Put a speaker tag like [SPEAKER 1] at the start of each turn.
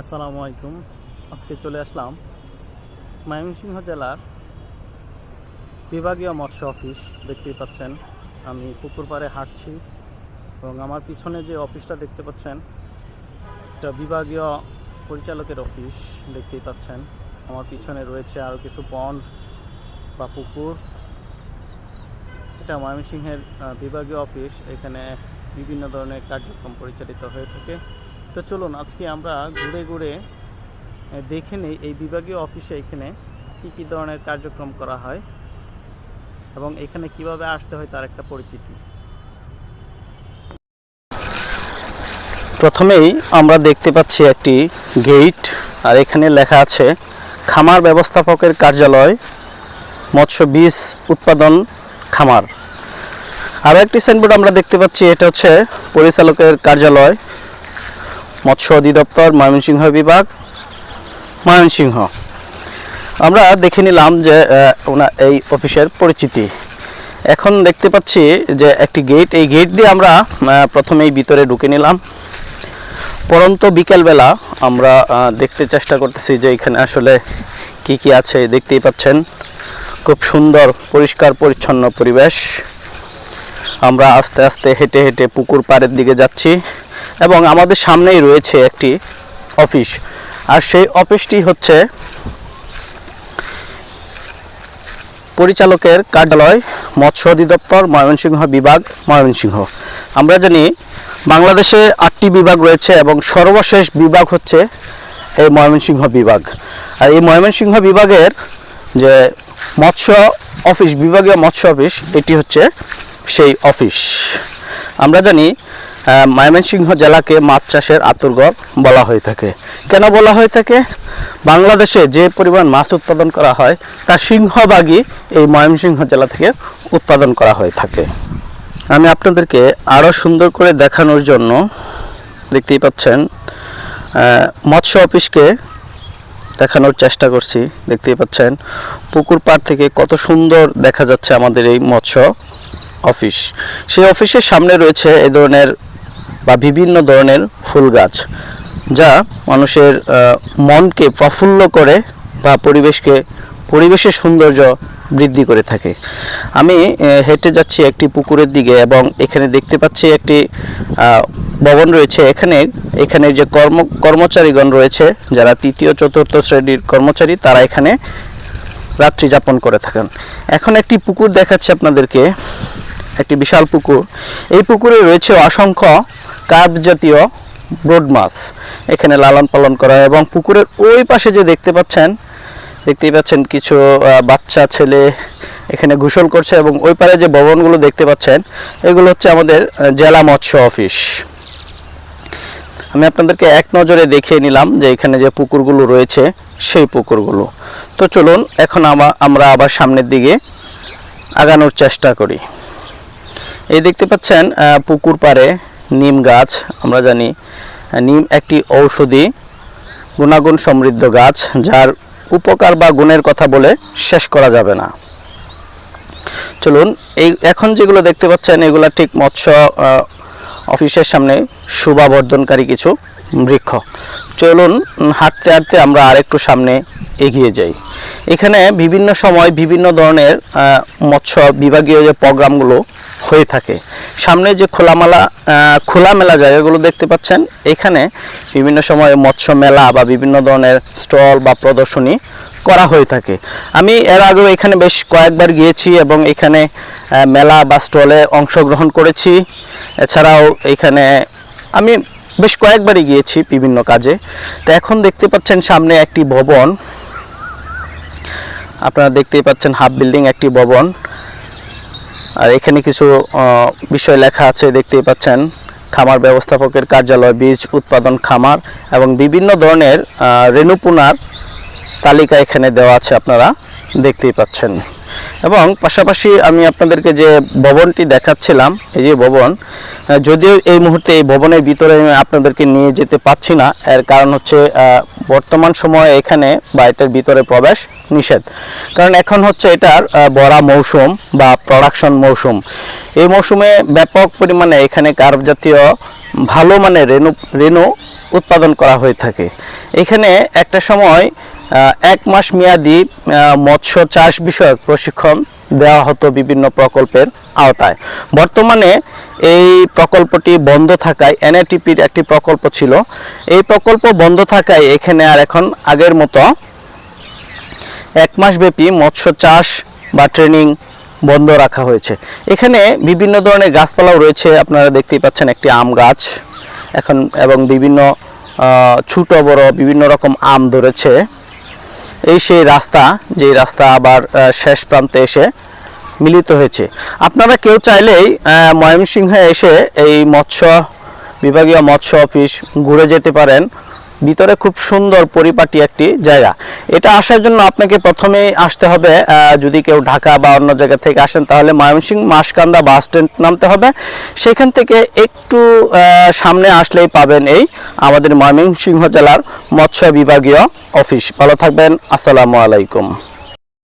[SPEAKER 1] আসসালামু আলাইকুম। আজকে চলে আসলাম ময়মনসিংহ জেলার বিভাগীয় মৎস্য অফিস। দেখতেই পাচ্ছেন, আমি পুকুর পাড়ে হাঁটছি এবং আমার পিছনে যে অফিসটা দেখতে পাচ্ছেন, এটা বিভাগীয় পরিচালকের অফিস। দেখতেই পাচ্ছেন, আমার পিছনে রয়েছে আরও কিছু পন্ড বা পুকুর। এটা ময়মনসিংহের বিভাগীয় অফিস। এখানে বিভিন্ন ধরনের কার্যক্রম পরিচালিত হয়ে থাকে। তো চলুন, আজকে আমরা ঘুরে ঘুরে দেখে নেই এই বিভাগীয় অফিসে এখানে কি কি ধরনের কার্যক্রম করা হয় এবং এখানে কীভাবে আসতে হয় তার একটা পরিচিতি। প্রথমেই আমরা দেখতে পাচ্ছি একটি গেট আর এখানে লেখা আছে, খামার ব্যবস্থাপকের কার্যালয়, মৎস্য বীজ উৎপাদন খামার। আরও একটি সাইনবোর্ড আমরা দেখতে পাচ্ছি, এটা হচ্ছে পরিচালকের কার্যালয়। মৎস্য অধিদপ্তর, ময়মনসিংহ বিভাগ, ময়মনসিংহ। আমরা দেখে নিলাম যে ওনা এই অফিসের পরিচিতি। এখন দেখতে পাচ্ছি যে একটি গেট, এই গেট দিয়ে আমরা প্রথমেই ভিতরে ঢুকে নিলাম। পরন্ত বিকেলবেলা আমরা দেখতে চেষ্টা করতেছি যে এখানে আসলে কি কি আছে। দেখতেই পাচ্ছেন, খুব সুন্দর, পরিষ্কার, পরিচ্ছন্ন পরিবেশ। আমরা আস্তে আস্তে হেঁটে হেঁটে পুকুর পাড়ের দিকে যাচ্ছি। এবং আমাদের সামনেই রয়েছে একটি অফিস। আর সেই অফিসটি হচ্ছে পরিচালকের কার্যালয়, মৎস্য অধিদপ্তর, ময়মনসিংহ বিভাগ, ময়মনসিংহ। আমরা জানি বাংলাদেশে আটটি বিভাগ রয়েছে এবং সর্বশেষ বিভাগ হচ্ছে এই ময়মনসিংহ বিভাগ। আর এই ময়মনসিংহ বিভাগের যে মৎস্য অফিস, বিভাগীয় মৎস্য অফিস, এটি হচ্ছে সেই অফিস। আমরা জানি ময়মনসিংহ জেলাকে মাছ চাষের আতুরঘর বলা হয়ে থাকে। কেন বলা হয়ে থাকে? বাংলাদেশে যে পরিমাণ মাছ উৎপাদন করা হয় তার সিংহভাগই এই ময়মনসিংহ জেলা থেকে উৎপাদন করা হয়ে থাকে। আমি আপনাদেরকে আরও সুন্দর করে দেখানোর জন্য দেখতেই পাচ্ছেন মৎস্য অফিসকে দেখানোর চেষ্টা করছি। দেখতেই পাচ্ছেন, পুকুর পাড় থেকে কত সুন্দর দেখা যাচ্ছে আমাদের এই মৎস্য অফিস। সেই অফিসের সামনে রয়েছে এই ধরনের বা বিভিন্ন ধরনের ফুল গাছ, যা মানুষের মনকে প্রফুল্ল করে বা পরিবেশকে, পরিবেশের সৌন্দর্য বৃদ্ধি করে থাকে। আমি হেঁটে যাচ্ছি একটি পুকুরের দিকে এবং এখানে দেখতে পাচ্ছি একটি ভবন রয়েছে। এখানে এখানে যে কর্ম, কর্মচারীগণ রয়েছে, যারা তৃতীয়, চতুর্থ শ্রেণির কর্মচারী, তারা এখানে রাত্রি যাপন করে থাকেন। এখন একটি পুকুর দেখাচ্ছে আপনাদেরকে। একটি বিশাল পুকুর। এই পুকুরে রয়েছে অসংখ্য কার্প জাতীয় ব্রোড মাছ এখানে লালন পালন করা হয় এবং পুকুরের ওই পাশে যে দেখতে পাচ্ছেন, দেখতেই পাচ্ছেন কিছু বাচ্চা, ছেলে এখানে গোসল করছে এবং ওই পারে যে ভবনগুলো দেখতে পাচ্ছেন, এগুলো হচ্ছে আমাদের জেলা মৎস্য অফিস। আমি আপনাদেরকে এক নজরে দেখিয়ে নিলাম যে এখানে যে পুকুরগুলো রয়েছে, সেই পুকুরগুলো। তো চলুন, এখন আমরা আবার সামনের দিকে আগানোর চেষ্টা করি। এই দেখতে পাচ্ছেন পুকুর পাড়ে নিম গাছ, আমরা জানি নিম একটি ঔষধি গুণাগুণ সমৃদ্ধ গাছ, যার উপকার বা গুণের কথা বলে শেষ করা যাবে না। চলুন, এই এখন যেগুলো দেখতে পাচ্ছেন, এগুলো ঠিক মৎস্য অফিসের সামনে শোভাবর্ধনকারী কিছু বৃক্ষ। চলুন হাঁটতে হাঁটতে আমরা আরেকটু সামনে এগিয়ে যাই। এখানে বিভিন্ন সময় বিভিন্ন ধরনের মৎস্য বিভাগীয় যে প্রোগ্রামগুলো হয়ে থাকে। সামনে যে খোলামেলা খোলামেলা জায়গাগুলো দেখতে পাচ্ছেন, এখানে বিভিন্ন সময় মৎস্য মেলা বা বিভিন্ন ধরনের স্টল বা প্রদর্শনী করা হয়ে থাকে। আমি এর আগেও এখানে বেশ কয়েকবার গিয়েছি এবং এখানে মেলা বা স্টলে অংশগ্রহণ করেছি। এছাড়াও এখানে আমি বেশ কয়েকবারই গিয়েছি বিভিন্ন কাজে। তো এখন দেখতে পাচ্ছেন সামনে একটি ভবন। আপনারা দেখতেই পাচ্ছেন হাফ বিল্ডিং, একটি ভবন। আর এখানে কিছু বিষয় লেখা আছে, দেখতেই পাচ্ছেন। খামার ব্যবস্থাপকের কার্যালয়, বীজ উৎপাদন খামার এবং বিভিন্ন ধরনের রেণুপুনার তালিকা এখানে দেওয়া আছে আপনারা দেখতেই পাচ্ছেন। এবং পাশাপাশি আমি আপনাদেরকে যে ভবনটি দেখাচ্ছিলাম, এই যে ভবন যদিও এই মুহূর্তে এই ভবনের ভিতরে আমি আপনাদেরকে নিয়ে যেতে পাচ্ছি না। এর কারণ হচ্ছে বর্তমান সময়ে এখানে বাড়িটার ভিতরে প্রবেশ নিষেধ। কারণ এখন হচ্ছে এটার বড়া মৌসুম বা প্রোডাকশন মৌসুম। এই মৌসুমে ব্যাপক পরিমাণে এখানে কার্ভ জাতীয় ভালো মানে রেণু রেণু উৎপাদন করা হয়ে থাকে। এখানে একটা সময় এক মাস মেয়াদি মৎস্য চাষ বিষয়ক প্রশিক্ষণ দেওয়া হতো বিভিন্ন প্রকল্পের আওতায়। বর্তমানে এই প্রকল্পটি বন্ধ থাকায় এনএটিপির একটি প্রকল্প ছিল। এই প্রকল্প বন্ধ থাকায় এখানে আর এখন আগের মতো এক মাসব্যাপী মৎস্য চাষ বা ট্রেনিং বন্ধ রাখা হয়েছে। এখানে বিভিন্ন ধরনের গাছপালাও রয়েছে, আপনারা দেখতেই পাচ্ছেন একটি আম গাছ। এখন এবং বিভিন্ন ছোট বড় বিভিন্ন রকম আম ধরেছে। এই সেই রাস্তা যে রাস্তা আবার শেষ প্রান্তে এসে মিলিত হয়েছে। আপনারা কেউ চাইলেই ময়মনসিংহে এসে এই মৎস্য, বিভাগীয় মৎস্য অফিস ঘুরে যেতে পারেন। ভিতরে খুব সুন্দর পরিপাটি একটি জায়গা। এটা আসার জন্য আপনাকে প্রথমে আসতে হবে যদি কেউ ঢাকা বা অন্য জায়গা থেকে আসেন তাহলে ময়মনসিংহ মাসকান্দা বাস স্ট্যান্ড নামতে হবে। সেখান থেকে একটু সামনে আসলেই পাবেন এই আমাদের ময়মনসিংহ জেলার মৎস্য বিভাগীয় অফিস। ভালো থাকবেন, আসসালামু আলাইকুম।